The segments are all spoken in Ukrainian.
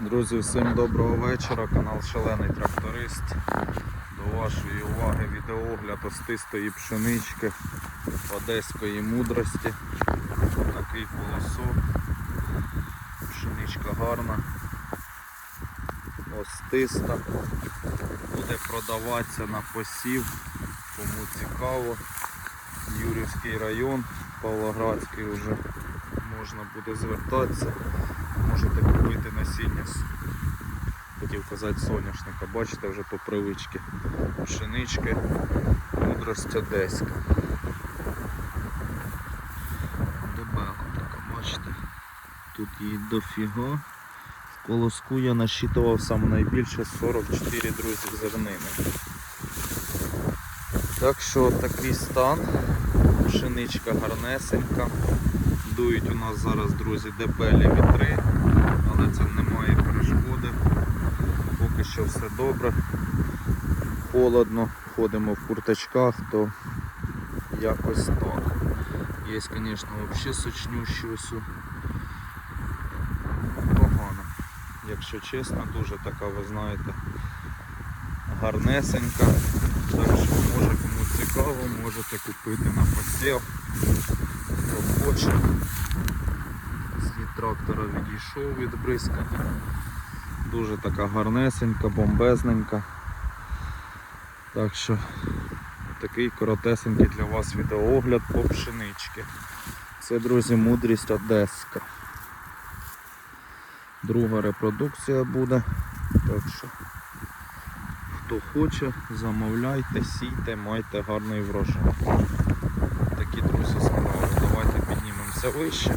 Друзі, всім доброго вечора. Канал Шалений Тракторист. До вашої уваги відеоогляд остистої пшенички одеської мудрості. Такий колосок. Пшеничка гарна. Остиста. Буде продаватися на посів. Кому цікаво. Юрівський район, Павлоградський вже можна буде звертатися. Можете купити насіння. Хотів казати соняшника, бачите вже по привичці. Пшенички, мудрость одеська. Дебела така, бачите. Тут її дофіга. В колоску я насчитував сам найбільше 44 друзі зернини. Так що такий стан. Пшеничка гарнесенька. Дують у нас зараз, друзі, дебелі вітри, але це немає перешкоди. Поки що все добре. Холодно, ходимо в курточках, то якось так. Є, звісно, взагалі сочнющі ось. Погано. Якщо чесно, дуже така, ви знаєте, гарнесенька. Так що може можете купити на посів. Хто хоче. Слід трактора відійшов від бризкання. Дуже така гарнесенька, бомбезненька. Так що такий коротесенький для вас відеоогляд по пшенички. Це, друзі, мудрість Одеська. Друга репродукція буде. Так що, хто хоче, замовляйте, сійте, майте гарний врожай. Такі друзі справи. Давайте піднімемося вище.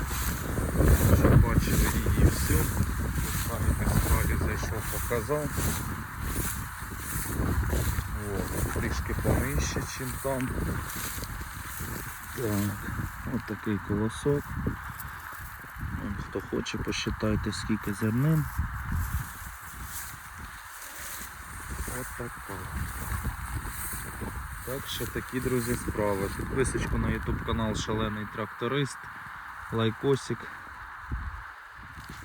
Вже бачили її всю. Самі справі зайшов, показав. Трішки понижче, ніж там. Так, от такий колосок. Хто хоче, посчитайте скільки зернин. От так Так що такі, друзі, справи. Підписочку на YouTube канал Шалений Тракторист, лайкосик.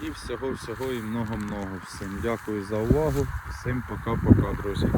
І всього-всього і много-много всім. Дякую за увагу. Всім пока-пока, друзі.